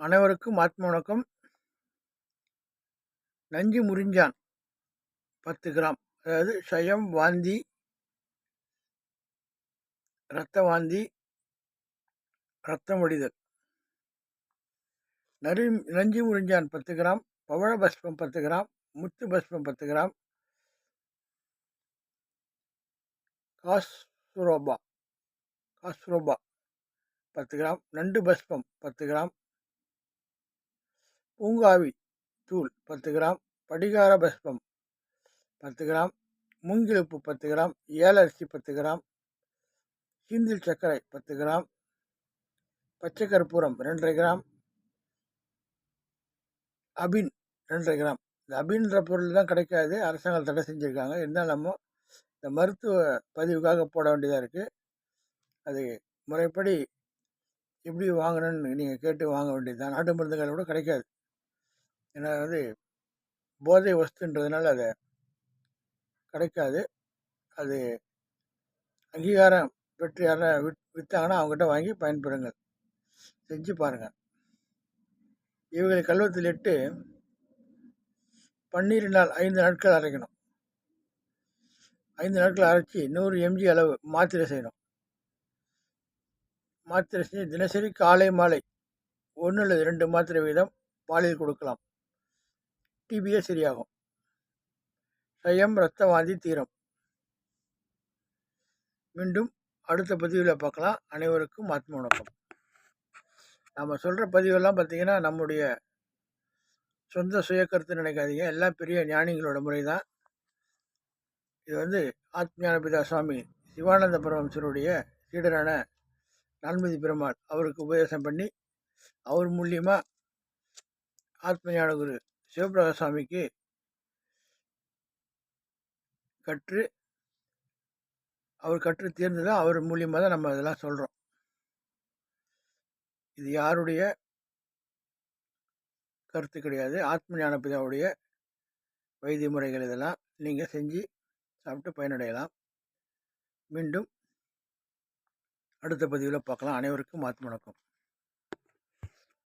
அனைவருக்கும் ஆத்ம வணக்கம். நஞ்சு முறிஞ்சான் பத்து கிராம். அதாவது சயம் வாந்தி இரத்த வாந்தி ரத்தம் வடிதல். நரி நஞ்சு முறிஞ்சான் பத்து கிராம் பவழ பஸ்பம் பத்து கிராம் முத்து பஸ்பம் பத்து கிராம் காஸ்ரோபா காஸ்ரோபா பத்து கிராம் நண்டு பஸ்பம் பத்து கிராம் பூங்காவி தூள் பத்து கிராம் படிகார பஸ்பம் பத்து கிராம் மூங்கிலுப்பு பத்து கிராம் ஏலரிசி பத்து கிராம் சீந்தில் சர்க்கரை பத்து கிராம் பச்சை கற்பூரம் ரெண்டரை கிராம் அபின் ரெண்டரை கிராம். இந்த அபின்ற பொருள் தான் கிடைக்காது. அரசாங்கம் தடை செஞ்சுருக்காங்க. இருந்தாலும் நம்ம இந்த மருத்துவ பதிவுக்காக போட வேண்டியதாக இருக்குது அது முறைப்படி எப்படி வாங்கணும்னு நீங்கள் கேட்டு வாங்க வேண்டியது தான் நாட்டு மருந்துகள் கூட கிடைக்காது. ஏன்னா வந்து போதை வஸ்துன்றதுனால அதை கிடைக்காது. அது அங்கீகாரம் பெற்று யாரும் வித் விற்றாங்கன்னா அவங்ககிட்ட வாங்கி பயன்பெறுங்கள் செஞ்சு பாருங்கள். இவர்களை கல்வத்தில் இட்டு நாள் ஐந்து நாட்கள் அரைக்கணும். ஐந்து நாட்கள் அரைச்சி நூறு எம்ஜி அளவு மாத்திரை செய்யணும். மாத்திரை செஞ்சு தினசரி காலை மாலை ஒன்று அல்லது ரெண்டு மாத்திரை வீதம் பாலில் கொடுக்கலாம். டிபியே சரியாகும். சயம் ரத்த வாந்தி தீரம். மீண்டும் அடுத்த பதிவில் பார்க்கலாம். அனைவருக்கும் ஆத்ம வணக்கம். நம்ம சொல்கிற பதிவெல்லாம் பார்த்திங்கன்னா நம்முடைய சொந்த சுய கருத்து நினைக்காதீங்க. எல்லாம் பெரிய ஞானிகளோட முறை தான் இது வந்து ஆத்மியான பிதா சுவாமி சிவானந்த பரமசருடைய சீடரான நான்மதி பெருமாள் அவருக்கு உபதேசம் பண்ணி அவர் மூலியமாக ஆத்மஞான குரு சிவபிரகாஷ் கற்று அவர் கற்று தேர்ந்ததாக அவர் மூலியமாக தான் நம்ம இதெல்லாம் சொல்கிறோம் இது யாருடைய கருத்து கிடையாது. ஆத்ம ஞான பிதாவுடைய வைத்திய முறைகள் இதெல்லாம் நீங்கள் செஞ்சு சாப்பிட்டு பயனடையலாம். மீண்டும் அடுத்த பதிவில் பார்க்கலாம். அனைவருக்கும் ஆத்ம வணக்கம்.